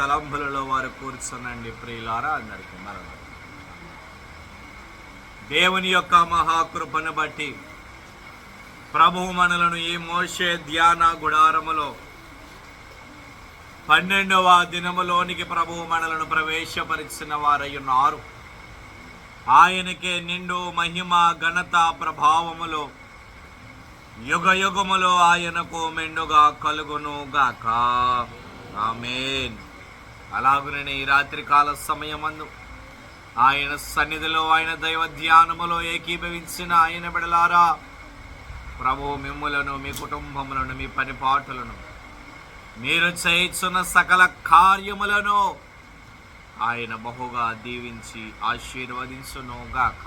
కనపరచుచు స్థలంబులలో వారు కూర్చునండి ప్రియులారా అందరికీ మరణ దేవుని యొక్క మహాకృపను బట్టి ప్రభువు మనలను ఈ మోషే ధ్యాన గుడారములో పన్నెండవ దినములోనికి ప్రభువు మనలను ప్రవేశపరిచిన వారయ్యున్నారు ఆయనకే నిండు మహిమ ఘనత ప్రభావములో యుగ యుగములో ఆయనకు మెండుగా కలుగును గాక ఆమెన్. అలాగుననే ఈ రాత్రి కాల సమయమందు ఆయన సన్నిధిలో ఆయన దైవ ధ్యానములో ఏకీభవించిన ఆయన బిడలారా ప్రభు మిమ్ములను మీ కుటుంబములను మీ పనిపాటులను మీరు చేయించున్న సకల కార్యములను ఆయన బహుగా దీవించి ఆశీర్వదించునుగాక.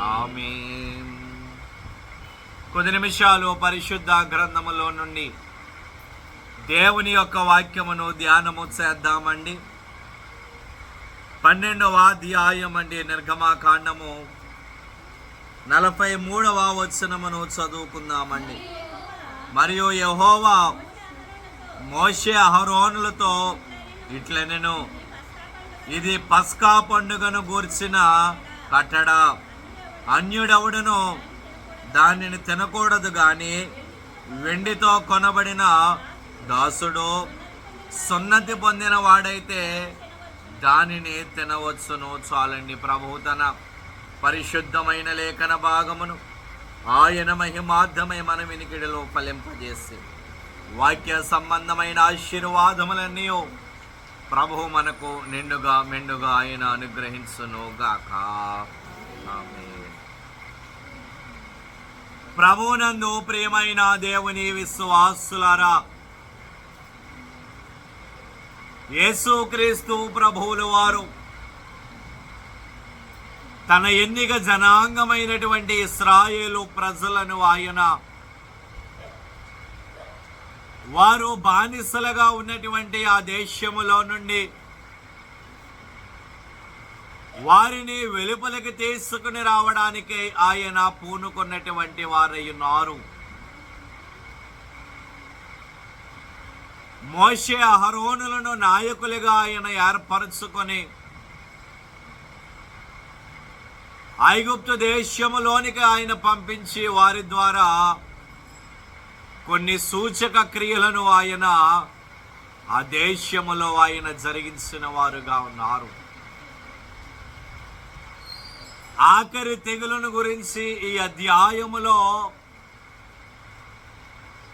ఆమె కొద్ది నిమిషాలు పరిశుద్ధ గ్రంథములో నుండి దేవుని యొక్క వాక్యమును ధ్యానము చేద్దామండి. పన్నెండవ అధ్యాయం అండి నిర్గమాకాండము. నలభై మూడవ వచనమును చదువుకుందామండి. మరియు యహోవా మోషే అహరోనులతో ఇట్లనెను ఇది పస్కా పండుగను గూర్చిన కట్టడ. అన్యుడవుడును దానిని తినకూడదు కానీ వెండితో కొనబడిన దాసుడు సున్నతి పొందిన వాడైతే దానిని తినవచ్చును చాలండి ప్రభువు తన పరిశుద్ధమైన లేఖన భాగమును. ఆయన మహిమార్థమై మన వినికిడిలో ఫలింపజేసి వాక్య సంబంధమైన ఆశీర్వాదములన్నీ ప్రభువు మనకు నిండుగా మెండుగా ఆయన అనుగ్రహించును గాక. ప్రభునందు ప్రియమైన దేవుని విశ్వాసులారా యేసుక్రీస్తు ప్రభువుల వారు తన ఎన్నిక జనాంగమైనటువంటి ఇస్రాయేలు ప్రజలను ఆయన వారు బానిసలుగా ఉన్నటువంటి ఆ దేశములో నుండి వారిని వెలుపలికి తీసుకుని రావడానికి ఆయన పూనుకున్నటువంటి వారై ఉన్నారు. మోషే అహరోనులను నాయకులుగా ఆయన ఏర్పరచుకొని ఐగుప్తు దేశములోనికి ఆయన పంపించి వారి ద్వారా కొన్ని సూచక క్రియలను ఆయన ఆ దేశములో ఆయన జరిగించిన వారుగా ఉన్నారు. ఆఖరి తెగులను గురించి ఈ అధ్యాయములో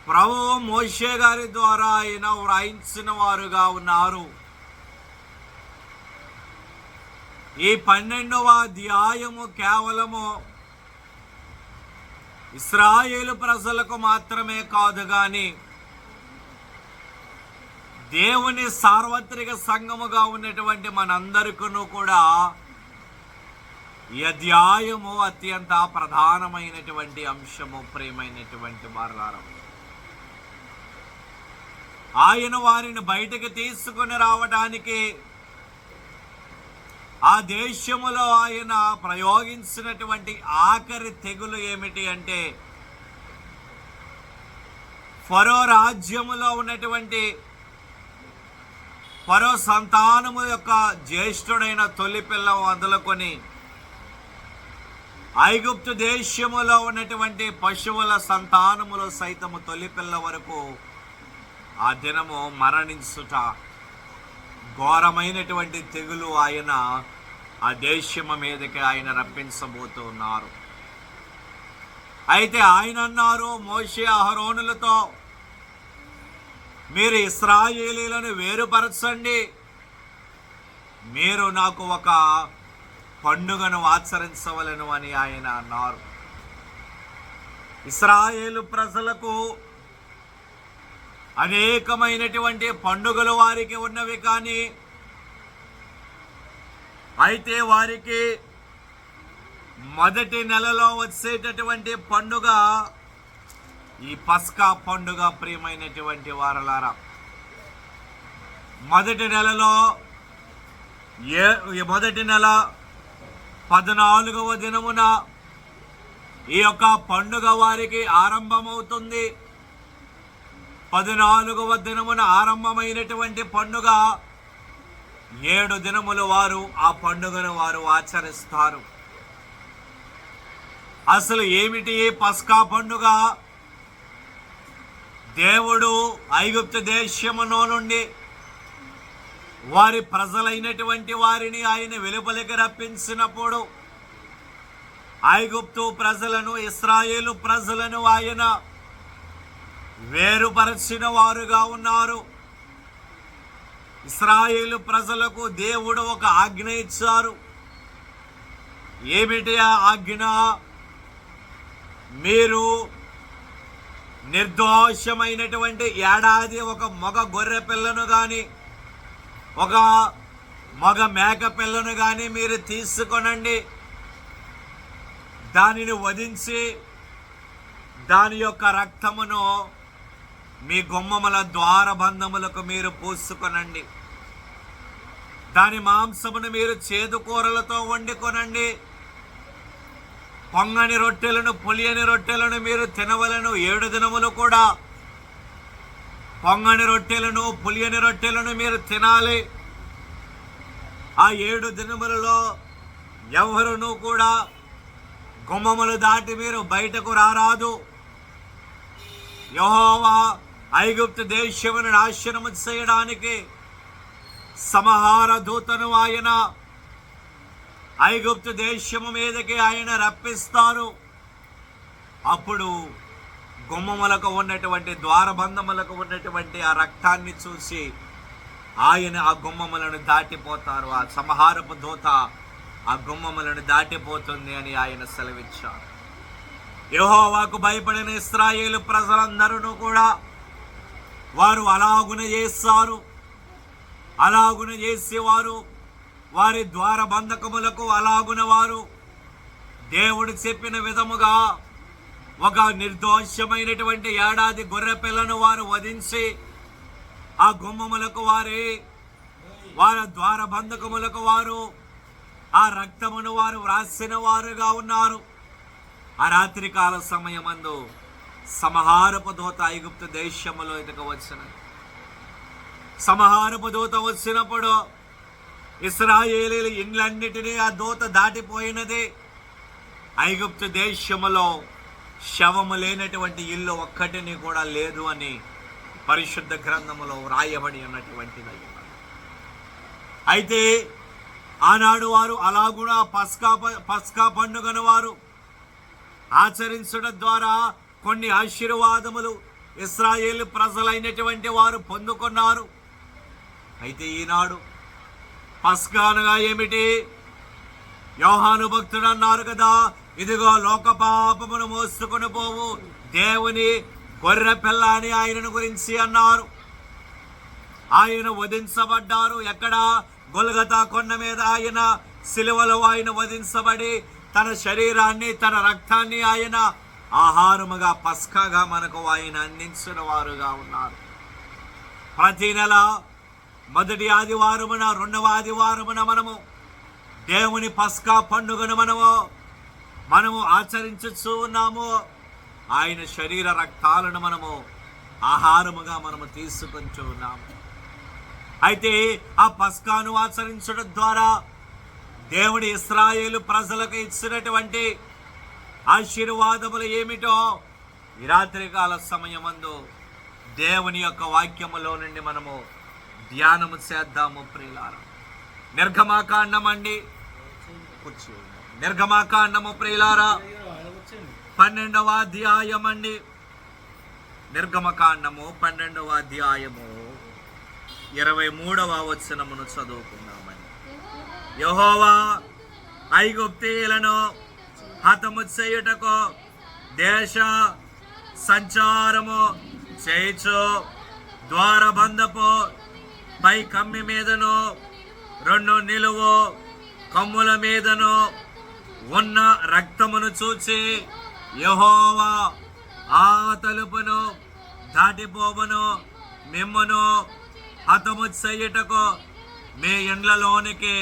ప్రభు మోషే గారి ద్వారా ఆయన వ్రాయించిన వారుగా ఉన్నారు. ఈ పన్నెండవ అధ్యాయము కేవలము ఇస్రాయేలు ప్రజలకు మాత్రమే కాదు కానీ దేవుని సార్వత్రిక సంఘముగా ఉన్నటువంటి మనందరికను కూడా ఈ అధ్యాయము అత్యంత ప్రధానమైనటువంటి అంశము ప్రియమైనటువంటి వారు ఆయన వారిని బయటకు తీసుకుని రావడానికి ఆ దేశములో ఆయన ప్రయోగించినటువంటి ఆఖరి తెగులు ఏమిటి అంటే ఫరో రాజ్యములో ఉన్నటువంటి ఫరో సంతానము యొక్క జ్యేష్ఠుడైన తొలి పిల్ల వదులుకొని ఐగుప్తు దేశములో ఉన్నటువంటి పశువుల సంతానములో సైతము తొలి పిల్ల వరకు ఆ దినము మరణించుట ఘోరమైనటువంటి తెగులు ఆయన ఆ దేశము మీదకి ఆయన రప్పించబోతున్నారు. అయితే ఆయన అన్నారు మోషే అహరోనులతో మీరు ఇస్రాయేలీలను వేరుపరచండి. మీరు నాకు ఒక పండుగను ఆచరించవలను అని ఆయన అన్నారు. ఇస్రాయేలు ప్రజలకు అనేకమైనటువంటి పండుగలు వారికి ఉన్నవి కానీ అయితే వారికి మొదటి నెలలో వచ్చేటటువంటి పండుగ ఈ పస్కా పండుగ ప్రియమైనటువంటి వారలారా. మొదటి నెలలో ఏ మొదటి నెల పద్నాలుగవ దినమున ఈ యొక్క పండుగ వారికి ఆరంభమవుతుంది. పద్నాలుగవ దినమున ఆరంభమైనటువంటి పండుగ. ఏడు దినములు వారు ఆ పండుగను వారు ఆచరిస్తారు. అసలు ఏమిటి పస్కా పండుగ? దేవుడు ఐగుప్తు దేశములో నుండి వారి ప్రజలైనటువంటి వారిని ఆయన వెలుపలికి రప్పించినప్పుడు ఐగుప్తు ప్రజలను ఇస్రాయేలు ప్రజలను ఆయన వేరుపరచిన వారుగా ఉన్నారు. ఇస్రాయేలు ప్రజలకు దేవుడు ఒక ఆజ్ఞ ఇచ్చారు. ఏమిటి ఆ ఆజ్ఞ? మీరు నిర్దోషమైనటువంటి ఏడాది ఒక మగ గొర్రె పిల్లను కానీ ఒక మగ మేక పిల్లను కానీ మీరు తీసుకొనండి. దానిని వధించి దాని యొక్క రక్తమును మీ గుమ్మముల ద్వారబంధములకు మీరు పూసుకొనండి. దాని మాంసమును మీరు చేదు కూరలతో వండుకొనండి. పొంగని రొట్టెలను పులియని రొట్టెలను మీరు తినవలను ఏడు దినములు కూడా. పొంగని రొట్టెలను పులియని రొట్టెలను మీరు తినాలి. ఆ ఏడు దినములలో ఎవరునూ కూడా గుమ్మములు దాటి మీరు బయటకు రారాదు. యహోవా ఐగుప్తు దేశమును నాశనము చేయడానికి సమహార దూతను ఆయన ఐగుప్తు దేశము మీదకి ఆయన రప్పిస్తారు. అప్పుడు గుమ్మములకు ఉన్నటువంటి ద్వారబంధములకు ఉన్నటువంటి ఆ రక్తాన్ని చూసి ఆయన ఆ గుమ్మములను దాటిపోతారు. ఆ సంహారపు దూత ఆ గుమ్మములను దాటిపోతుంది అని ఆయన సెలవిచ్చారు. యహోవాకు భయపడిన ఇస్రాయేలు ప్రజలందరూ కూడా వారు అలాగున చేస్తారు. అలాగున చేసేవారు. వారి ద్వార బంధకములకు అలాగున వారు. దేవుడు చెప్పిన విధముగా ఒక నిర్దోషమైనటువంటి ఏడాది గొర్రె పిల్లను వారు వధించి ఆ గుమ్మములకు వారి వారి ద్వార బంధకములకు వారు ఆ రక్తమును వారు వ్రాసిన వారుగా ఉన్నారు. ఆ రాత్రికాల సమయమందు సమహారపు దూత ఐగుప్తు దేశములో ఇటుక వచ్చిన సమహారపు దూత వచ్చినప్పుడు ఇస్రాయేలీల ఇండ్లన్నిటినీ ఆ దూత దాటిపోయినది. ఐగుప్తు దేశములో శవము లేనటువంటి ఇల్లు ఒక్కటిని కూడా లేదు అని పరిశుద్ధ గ్రంథములో వ్రాయబడి ఉన్నటువంటిది అయితే ఆనాడు వారు కూడా పస్కా ప- పస్కా పండుగను వారు ఆచరించడం ద్వారా కొన్ని ఆశీర్వాదములు ఇస్రాయేల్ ప్రజలైనటువంటి వారు పొందుకున్నారు. అయితే ఈనాడు పస్కానుగా ఏమిటి? యోహాను భక్తుడు అన్నారు కదా ఇదిగో లోక పాపమును మోసుకొని పోవు దేవుని గొర్రె పిల్ల అని ఆయనను గురించి అన్నారు. ఆయన వధించబడ్డారు. ఎక్కడ? గొలగతా కొండ మీద ఆయన సిలువలో ఆయన వధించబడి తన శరీరాన్ని తన రక్తాన్ని ఆయన ఆహారముగా పస్కాగా మనకు ఆయన అందించిన వారుగా ఉన్నారు. ప్రతి నెల మొదటి ఆదివారమున రెండవ ఆదివారమున మనము దేవుని పస్కా పండుగను మనము మనము ఆచరించచ్చు ఉన్నాము. ఆయన శరీర రక్తాలను మనము ఆహారముగా మనము తీసుకొని ఉన్నాము. అయితే ఆ పస్కాను ఆచరించడం ద్వారా దేవుడి ఇస్రాయేలు ప్రజలకు ఇచ్చినటువంటి ఆశీర్వాదములు ఏమిటో ఈ రాత్రికాల సమయమందు దేవుని యొక్క వాక్యములో నుండి మనము ధ్యానము చేద్దాము ప్రియులారా. నిర్గమాకాండం అండి నిర్గమాకాండము ప్రియులారా. పన్నెండవ అధ్యాయం అండి నిర్గమకాండము పన్నెండవ అధ్యాయము. ఇరవై మూడవ వచనమును చదువుకుందామండి. యహోవా ఐగుప్తీయులను హతముచేయుటకు దేశ సంచారము చేయచు ద్వారబంధపు పై కమ్మి మీదను రెండు నిలువు కమ్ముల మీదను ఉన్న రక్తమును చూచి యహోవా ఆ తలుపును దాటిపోవను మిమ్మను హతము మీ ఇండ్లలోనికి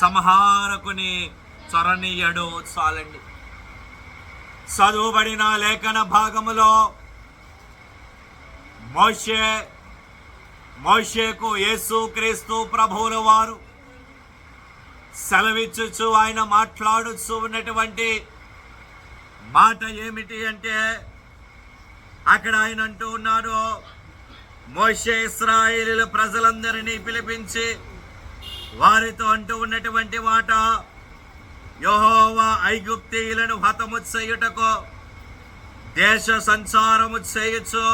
సంహారకుని చొరనీయడు చాలండి. చదువుబడిన లేఖన భాగములో మోషే మోషేకు యేసు క్రీస్తు ప్రభువుల వారు సెలవిచ్చుచు ఆయన మాట్లాడుచు ఉన్నటువంటి మాట ఏమిటి అంటే అక్కడ ఆయన అంటూ ఉన్నాడు మోషే ఇస్రాయిలు ప్రజలందరినీ పిలిపించి వారితో అంటూ ఉన్నటువంటి మాట యహోవా ఐగుప్తీయులను హతము చేయుటకు దేశ సంచారము చేయొచ్చు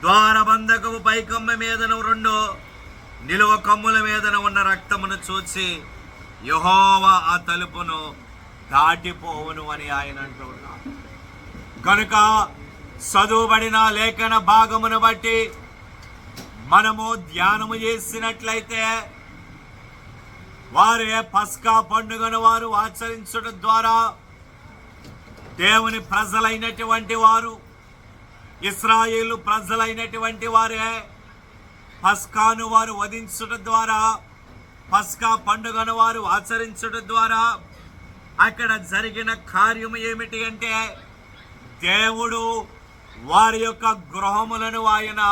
ద్వారబంధకము పైకమ్మ మీదను రెండు నిలువ కమ్ముల మీదన ఉన్న రక్తమును చూచి యహోవా ఆ తలుపును దాటిపోవును అని ఆయన అంటున్నాడు కనుక చదువుబడిన లేఖన భాగమును బట్టి మనము ధ్యానము చేసినట్లయితే వారే పస్కా పండుగను వారు ఆచరించడం ద్వారా దేవుని ప్రజలైనటువంటి వారు ఇస్రాయేలు ప్రజలైనటువంటి వారే పస్కాను వారు వధించడం ద్వారా పస్కా పండుగను వారు ఆచరించడం ద్వారా అక్కడ జరిగిన కార్యం ఏమిటి అంటే దేవుడు వారి యొక్క గృహములను ఆయన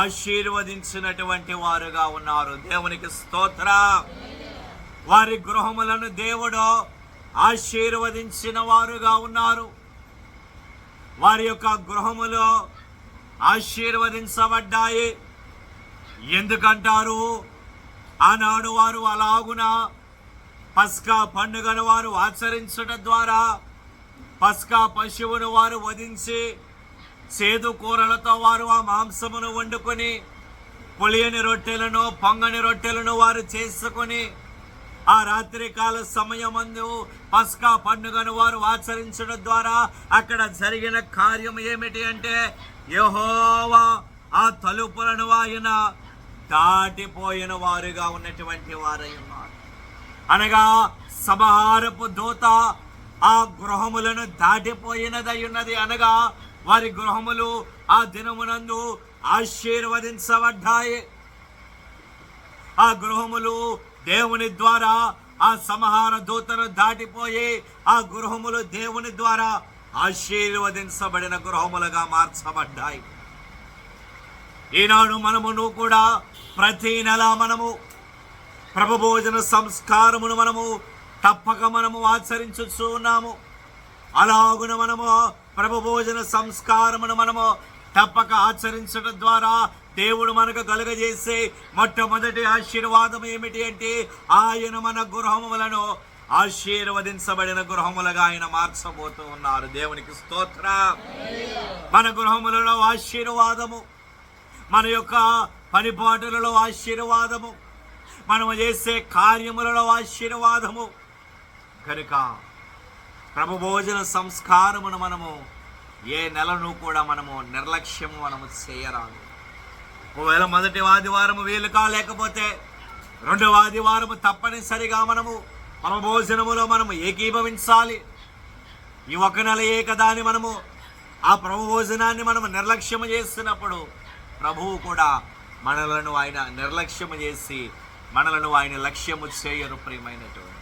ఆశీర్వదించినటువంటి వారుగా ఉన్నారు. దేవునికి స్తోత్ర. వారి గృహములను దేవుడు ఆశీర్వదించిన వారుగా ఉన్నారు. వారి యొక్క గృహములు ఆశీర్వదించబడ్డాయి. ఎందుకంటారు? ఆనాడు వారు అలాగున పస్కా పండుగను వారు ఆచరించడం ద్వారా పస్కా పశువును వారు వధించి చేదు కూరలతో వారు ఆ మాంసమును వండుకొని పులియని రొట్టెలను పొంగని రొట్టెలను వారు చేసుకొని ఆ రాత్రికాల సమయమందు పస్కా పండుగను వారు ఆచరించడం ద్వారా అక్కడ జరిగిన కార్యం ఏమిటి అంటే యహోవా ఆ తలుపులను ఆయన దాటిపోయిన వారుగా ఉన్నటువంటి వారై ఉన్నారు. అనగా సమహారపు దూత ఆ గృహములను దాటిపోయినదై ఉన్నది. అనగా వారి గృహములు ఆ దినమునందు ఆశీర్వదించబడ్డాయి. ఆ గృహములు దేవుని ద్వారా ఆ సమహార దూతను దాటిపోయి ఆ గృహములు దేవుని ద్వారా ఆశీర్వదించబడిన గృహములుగా మార్చబడ్డాయి. ఈనాడు మనమును కూడా ప్రతి నెల మనము ప్రభు భోజన సంస్కారమును మనము తప్పక మనము ఆచరించుచూ ఉన్నాము. అలాగున మనము ప్రభు భోజన సంస్కారమును మనము తప్పక ఆచరించడం ద్వారా దేవుడు మనకు కలుగజేసే మొట్టమొదటి ఆశీర్వాదం ఏమిటి అంటే ఆయన మన గృహములను ఆశీర్వదించబడిన గృహములుగా ఆయన మార్చబోతూ ఉన్నారు. దేవునికి స్తోత్ర. మన గృహములలో ఆశీర్వాదము మన యొక్క పనిపాటులలో ఆశీర్వాదము మనము చేసే కార్యములలో ఆశీర్వాదము. కనుక ప్రభు భోజన సంస్కారమును మనము ఏ నెలను కూడా మనము నిర్లక్ష్యము మనము చేయరాదు. ఒకవేళ మొదటి ఆదివారం వీలు కాలేకపోతే రెండవ ఆదివారం తప్పనిసరిగా మనము మన భోజనములో మనము ఏకీభవించాలి. ఈ ఒక నెల ఏకదాని మనము ఆ ప్రభు భోజనాన్ని మనము నిర్లక్ష్యం చేస్తున్నప్పుడు ప్రభువు కూడా మనలను ఆయన నిర్లక్ష్యము చేసి మనలను ఆయన లక్ష్యము చేయరు ప్రియమైనటువంటి.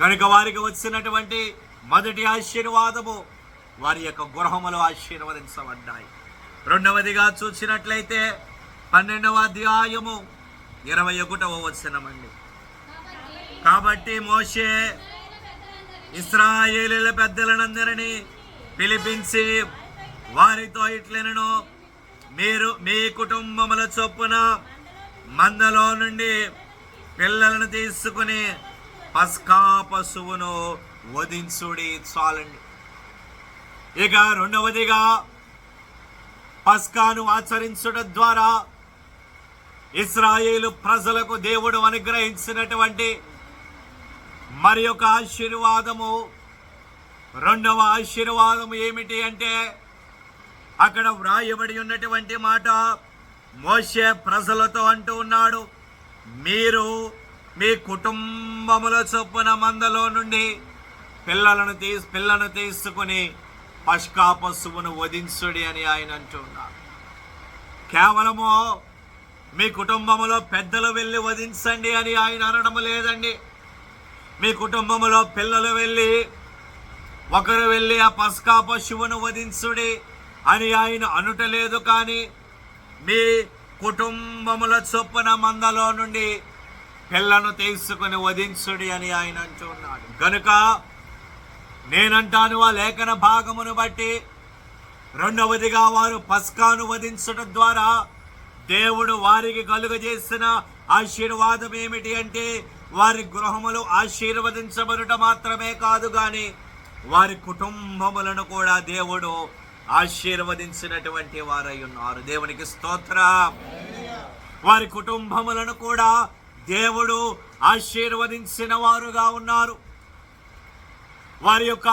కనుక వారికి వచ్చినటువంటి మొదటి ఆశీర్వాదము వారి యొక్క గృహములు ఆశీర్వదించబడ్డాయి. రెండవదిగా చూసినట్లయితే పన్నెండవ అధ్యాయము ఇరవై ఒకటవ వచనమండి. కాబట్టి మోషే ఇస్రాయేలీల పెద్దలనందరినీ పిలిపించి వారితో ఇట్లనను మీరు మీ కుటుంబముల చొప్పున మందలో నుండి పిల్లలను తీసుకుని పస్కా పశువును వధించుడి చాలండి. ఇక రెండవదిగా పస్కాను ఆచరించడం ద్వారా ఇస్రాయేలు ప్రజలకు దేవుడు అనుగ్రహించినటువంటి మరి యొక్క ఆశీర్వాదము. రెండవ ఆశీర్వాదము ఏమిటి అంటే అక్కడ వ్రాయబడి ఉన్నటువంటి మాట మోసే ప్రజలతో అంటూ ఉన్నాడు మీరు మీ కుటుంబముల చొప్పున మందలో నుండి పిల్లలను తీసి పిల్లను తీసుకుని పష్కా పశువును వధించుడి అని ఆయన అంటున్నారు కేవలము మీ కుటుంబములో పెద్దలు వెళ్ళి వధించండి అని ఆయన అనడం లేదండి. మీ కుటుంబములో పిల్లలు వెళ్ళి ఒకరు వెళ్ళి ఆ పస్కా పశువును వధించుడి అని ఆయన అనుటలేదు కానీ మీ కుటుంబముల చొప్పున మందలో నుండి పిల్లను తీసుకుని వధించుడి అని ఆయన అంటున్నాడు కనుక నేనంటాను ఆ లేఖన భాగమును బట్టి రెండవదిగా వారు పస్కాను వధించడం ద్వారా దేవుడు వారికి కలుగజేసిన ఆశీర్వాదం ఏమిటి అంటే వారి గృహములు ఆశీర్వదించబడుట మాత్రమే కాదు గాని వారి కుటుంబములను కూడా దేవుడు ఆశీర్వదించినటువంటి వారై ఉన్నారు. దేవునికి స్తోత్ర. వారి కుటుంబములను కూడా దేవుడు ఆశీర్వదించిన వారుగా ఉన్నారు. వారి యొక్క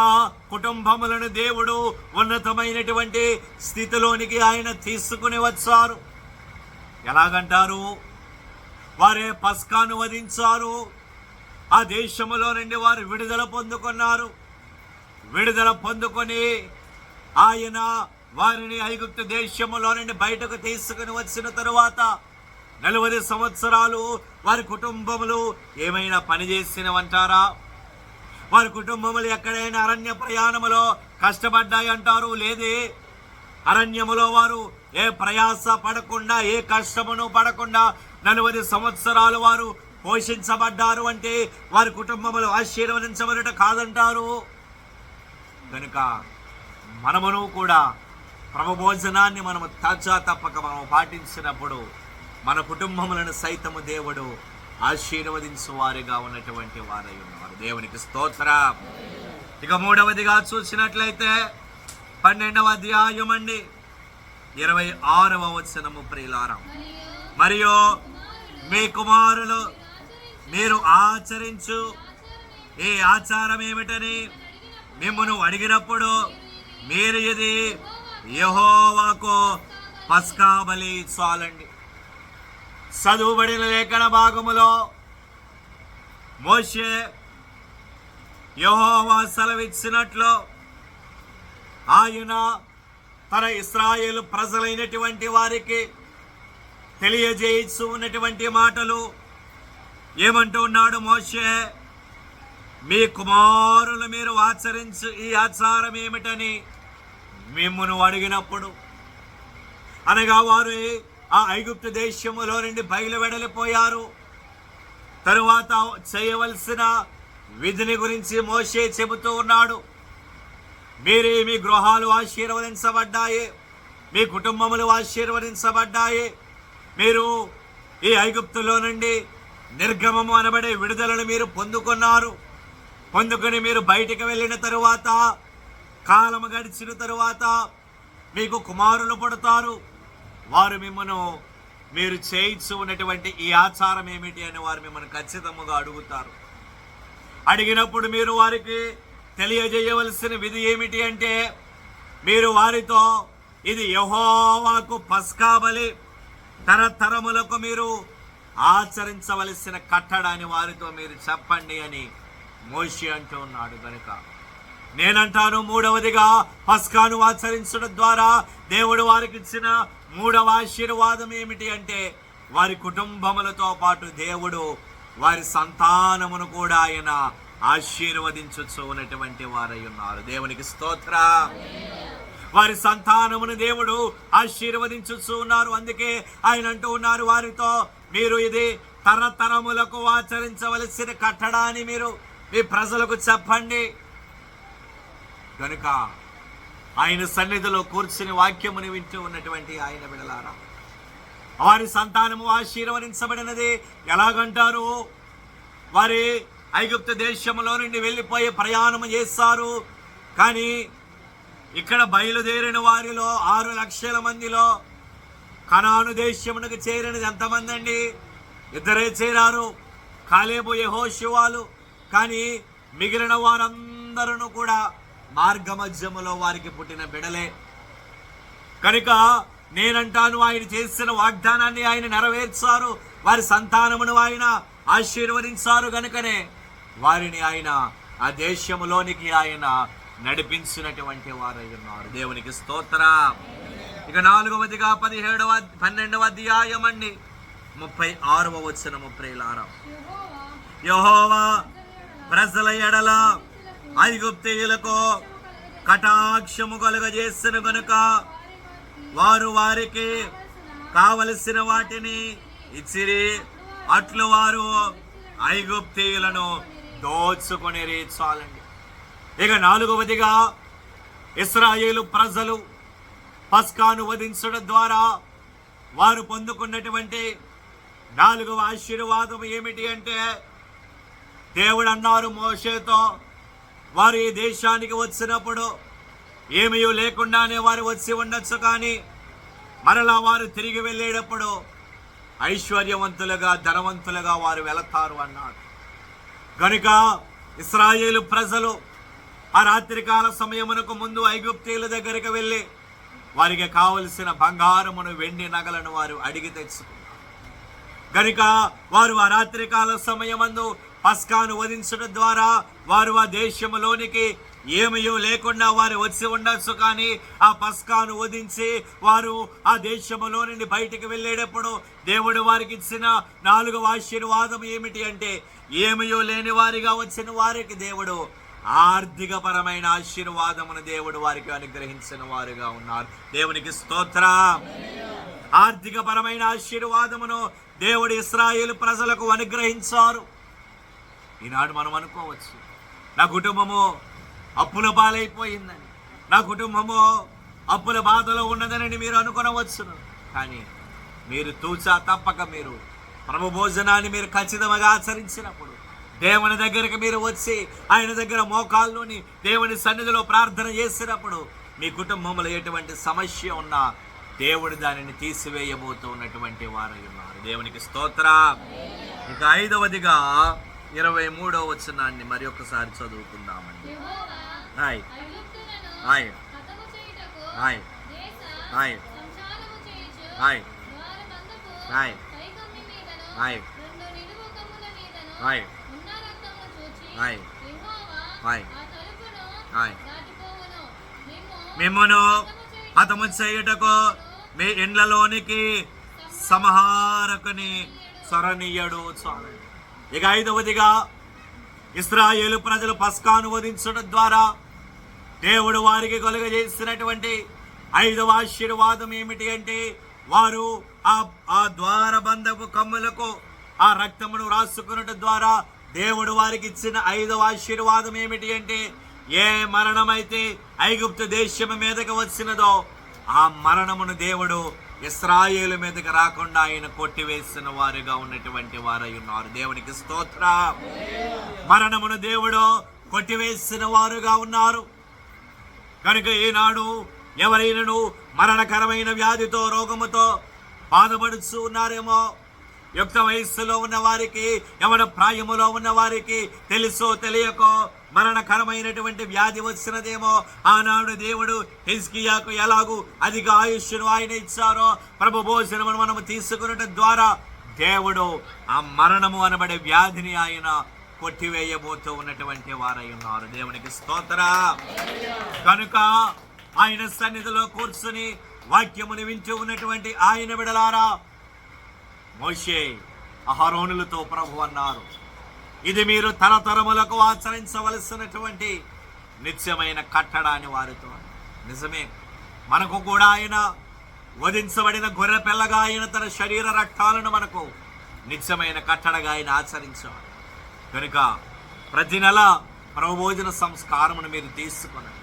కుటుంబములను దేవుడు ఉన్నతమైనటువంటి స్థితిలోనికి ఆయన తీసుకుని వచ్చారు. ఎలాగంటారు? వారే పస్కాను వధించారు. ఆ దేశములో నుండి వారు విడుదల పొందుకున్నారు. విడుదల పొందుకొని ఆయన వారిని ఐగుప్తు దేశములో నుండి బయటకు తీసుకుని వచ్చిన తరువాత నలభై సంవత్సరాలు వారి కుటుంబములు ఏమైనా పని చేసినవంటారా వారి కుటుంబములు ఎక్కడైనా అరణ్య ప్రయాణములో కష్టపడ్డాయి అంటారు. లేదే అరణ్యములో వారు ఏ ప్రయాస పడకుండా ఏ కష్టమును పడకుండా నలభై సంవత్సరాలు వారు పోషించబడ్డారు అంటే వారి కుటుంబములు ఆశీర్వదించబడట కాదంటారు. కనుక మనమును కూడా ప్రభభోజనాన్ని మనము తాజా తప్పక మనం పాటించినప్పుడు మన కుటుంబములను సైతము దేవుడు ఆశీర్వదించు వారిగా ఉన్నటువంటి వారై ఉన్నవారు. దేవునికి స్తోత్ర. ఇక మూడవదిగా చూసినట్లయితే పన్నెండవ అధ్యాయం అండి. ఇరవై ఆరవ వచనము ప్రియులారం. మరియు మీ కుమారులు మీరు ఆచరించు ఈ ఆచారం ఏమిటని మిమ్మను అడిగినప్పుడు మీరు ఇది యహోవాకు పస్కాబలి చాలండి. చదువుబడిన లేఖన భాగములో మోషే యహోవా సెలవిచ్చినట్లు ఆయన తన ఇస్రాయేల్ ప్రజలైనటువంటి వారికి తెలియజేయచ్చు ఉన్నటువంటి మాటలు ఏమంటూ ఉన్నాడు మోషే? మీ కుమారులు మీరు ఆచరించు ఈ ఆచారం ఏమిటని మిమ్మను అడిగినప్పుడు అనగా వారు ఆ ఐగుప్తు దేశములో నుండి బయలు వెడలిపోయారు. తరువాత చేయవలసిన విధిని గురించి మోషే చెబుతూ ఉన్నాడు. మీరే మీ గృహాలు ఆశీర్వదించబడ్డాయి మీ కుటుంబములు ఆశీర్వదించబడ్డాయి. మీరు ఈ ఐగుప్తులో నుండి నిర్గమము అనబడే విడుదలను మీరు పొందుకున్నారు. పొందుకొని మీరు బయటికి వెళ్ళిన తరువాత కాలము గడిచిన తరువాత మీకు కుమారులు పుడతారు. వారు మిమ్మను మీరు చేయించు ఉన్నటువంటి ఈ ఆచారం ఏమిటి అని వారు మిమ్మల్ని ఖచ్చితంగా అడుగుతారు. అడిగినప్పుడు మీరు వారికి తెలియజేయవలసిన విధి ఏమిటి అంటే మీరు వారితో ఇది యహోవాకు పస్కా బలి తరతరములకు మీరు ఆచరించవలసిన కట్టడాన్ని వారితో మీరు చెప్పండి అని మోషి అంటూ ఉన్నాడు కనుక నేనంటాను మూడవదిగా పస్కాను ఆచరించడం ద్వారా దేవుడు వారికి ఇచ్చిన మూడవ ఆశీర్వాదం ఏమిటి అంటే వారి కుటుంబములతో పాటు దేవుడు వారి సంతానమును కూడా ఆయన ఆశీర్వదించచ్చు ఉన్నటువంటి వారై ఉన్నారు. దేవునికి స్తోత్ర. వారి సంతానమును దేవుడు ఆశీర్వదించుచు ఉన్నారు. అందుకే ఆయన అంటూ ఉన్నారు వారితో మీరు ఇది తరతరములకు ఆచరించవలసిన కట్టడాన్ని మీరు మీ ప్రజలకు చెప్పండి. కనుక ఆయన సన్నిధిలో కూర్చుని వాక్యముని వింటూ ఉన్నటువంటి ఆయన విడలారా వారి సంతానము ఆశీర్వదించబడినది. ఎలాగంటారు? వారి ఐగుప్తు దేశంలో నుండి వెళ్ళిపోయే ప్రయాణం చేస్తారు. కానీ ఇక్కడ బయలుదేరిన వారిలో ఆరు లక్షల మందిలో కనాను దేశమునకు చేరినది ఎంతమంది అండి? ఇద్దరే చేరారు. కాలేబు యెహోషువాలు. కానీ మిగిలిన వారందరూ కూడా మార్గమధ్యములో వారికి పుట్టిన బిడలే. కనుక నేనంటాను ఆయన చేసిన వాగ్దానాన్ని ఆయన నెరవేర్చారు. వారి సంతానమును ఆయన ఆశీర్వదించారు గనుకనే వారిని ఆయన ఆ దేశములోనికి ఆయన నడిపించినటువంటి వారై ఉన్నారు. దేవునికి స్తోత్ర. ఇక నాలుగవదిగా పదిహేడవ పన్నెండవ అధ్యాయం అండి ముప్పై ఆరవ వచ్చిన ముప్పై ఆరం యహోవా ప్రజల ఎడల ఐగుప్తియులకు కటాక్షము కలుగజేసిన గనుక వారు వారికి కావలసిన వాటిని ఇచ్చిరి. అట్లు వారు ఐగుప్తీయులను దోచుకుని చాలండి. ఇక నాలుగవదిగా ఇస్రాయేలు ప్రజలు పస్కాను వధించడం ద్వారా వారు పొందుకున్నటువంటి నాలుగవ ఆశీర్వాదం ఏమిటి అంటే దేవుడు అన్నారు మోషేతో వారు ఈ దేశానికి వచ్చినప్పుడు ఏమీ లేకుండానే వారు వచ్చి ఉండొచ్చు కానీ మరలా వారు తిరిగి వెళ్ళేటప్పుడు ఐశ్వర్యవంతులుగా ధనవంతులుగా వారు వెళతారు అన్నాడు. కనుక ఇస్రాయేలు ప్రజలు ఆ రాత్రికాల సమయమునకు ముందు ఐగుప్తీయుల దగ్గరికి వెళ్ళి వారికి కావలసిన బంగారమును వెండి నగలను వారు అడిగి తెచ్చుకున్నారు. కనుక వారు ఆ రాత్రికాల సమయమందు పస్కాను వధించడం ద్వారా వారు ఆ దేశంలోనికి ఏమయో లేకుండా వారు వచ్చి ఉండొచ్చు కానీ ఆ పస్కాను వధించి వారు ఆ దేశములో నుండి బయటికి వెళ్ళేటప్పుడు దేవుడు వారికి ఇచ్చిన నాలుగవ ఆశీర్వాదం ఏమిటి అంటే ఏమయో లేని వారిగా వచ్చిన వారికి దేవుడు ఆర్థికపరమైన ఆశీర్వాదమును దేవుడు వారికి అనుగ్రహించిన వారుగా ఉన్నారు. దేవునికి స్తోత్ర. ఆర్థికపరమైన ఆశీర్వాదమును దేవుడు ఇస్రాయేల్ ప్రజలకు అనుగ్రహించారు. ఈనాడు మనం అనుకోవచ్చు. నా కుటుంబము అప్పుల పాలైపోయిందని. నా కుటుంబము అప్పుల బాధలో ఉన్నదని మీరు అనుకునవచ్చును. కానీ మీరు తూచా తప్పక మీరు ప్రభు భోజనాన్ని మీరు ఖచ్చితంగా ఆచరించినప్పుడు దేవుని దగ్గరికి మీరు వచ్చి ఆయన దగ్గర మోకాల్లోని దేవుని సన్నిధిలో ప్రార్థన చేసినప్పుడు మీ కుటుంబంలో ఎటువంటి సమస్య ఉన్నా దేవుడు దానిని తీసివేయబోతూ ఉన్నటువంటి వారై ఉన్నారు. దేవునికి స్తోత్ర. ఇక ఐదవదిగా ఇరవై మూడో వచనాన్ని మరి ఒకసారి చదువుకుందామండి hi hi hi hi hi hi hi hi hi hi hi మిమ్మను హతము చేయుటకు మీ ఇండ్లలోనికి సంహారకుని స్వరణీయుడు స్వామి ఇక ఐదవదిగా ఇస్రాయేలు ప్రజలు పస్కాను వధించడం ద్వారా దేవుడు వారికి కలుగజేసినటువంటి ఐదవ ఆశీర్వాదం ఏమిటి అంటే వారు ఆ ఆ ద్వారబంధపు కమ్ములకు ఆ రక్తమును రాసుకున్నట్టు ద్వారా దేవుడు వారికి ఇచ్చిన ఐదవ ఆశీర్వాదం ఏమిటి అంటే ఏ మరణమైతే ఐగుప్తు దేశము మీదకి వచ్చినదో ఆ మరణమును దేవుడు ఇస్రాయేలు మీదకి రాకుండా ఆయన కొట్టివేసిన వారుగా ఉన్నటువంటి వారై ఉన్నారు. దేవునికి స్తోత్ర. మరణమును దేవుడు కొట్టివేసిన వారుగా ఉన్నారు. కనుక ఈనాడు ఎవరైనాను మరణకరమైన వ్యాధితో రోగముతో బాధపడుచు ఉన్నారేమో? యుక్త వయస్సులో ఉన్న వారికి ఎవడ ప్రాయములో ఉన్న వారికి తెలుసో తెలియకో? మరణకరమైనటువంటి వ్యాధి వచ్చినదేమో? ఆనాడు దేవుడు హిజ్కియాకు ఎలాగూ అధిక ఆయుష్ను ఆయన ఇచ్చారో? ప్రభు భోజనమును మనము తీసుకునటం ద్వారా దేవుడు ఆ మరణము అనబడే వ్యాధిని ఆయన కొట్టివేయబోతూ ఉన్నటువంటి వారై ఉన్నారు. దేవునికి స్తోత్ర. కనుక ఆయన సన్నిధిలో కూర్చుని వాక్యముని వింటూ ఉన్నటువంటి ఆయన విడలారా మోషే అహరోనులతో ప్రభు అన్నారు. ఇది మీరు తరతరములకు ఆచరించవలసినటువంటి నిత్యమైన కట్టడాన్ని వారితో నిజమే మనకు కూడా ఆయన వధించబడిన గొర్రె పిల్లగా ఆయన తన శరీర రక్తాలను మనకు నిత్యమైన కట్టడగా ఆయన ఆచరించాడు కనుక ప్రతి నెల ప్రభోజన సంస్కారమును మీరు తీసుకునండి.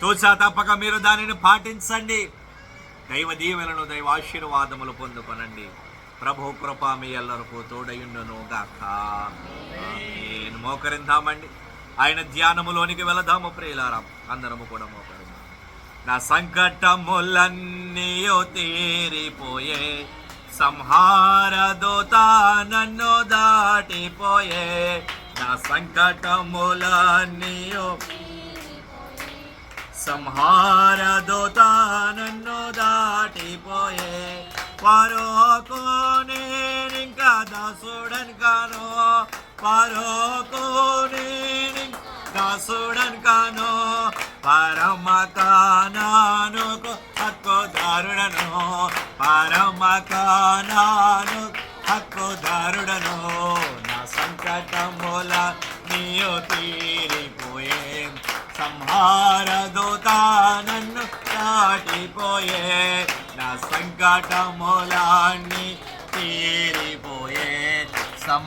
తోచా తప్పక మీరు దానిని పాటించండి. దైవ దీవెలను దైవ ఆశీర్వాదములు పొందుకొనండి. ప్రభు కృప మీ ఎల్లరకు తోడయుండును గాక. నేను మోకరిందామండి. ఆయన ధ్యానములోనికి వెళదాము ప్రియులారా. అందరము కూడా మోకరిందాం నా సంకటములన్నీయో తీరిపోయే సంహార దోత నన్ను దాటిపోయే నా సంకటములన్నీయో సంహార దోత నన్ను దాటిపోయే పరోకు నేనింకా దాసుడన్ కాను. పరోకు నేను దాసుడన్ కాను. పరమ కానాను హక్కుదారుడను. పరమ కానాను హక్కుదారుడను. నా సంకటముల నీయో తీరిపోయే. సంహార దూత నన్ను దాటిపోయే సంకటములాన్ని తీరిపోయే సమా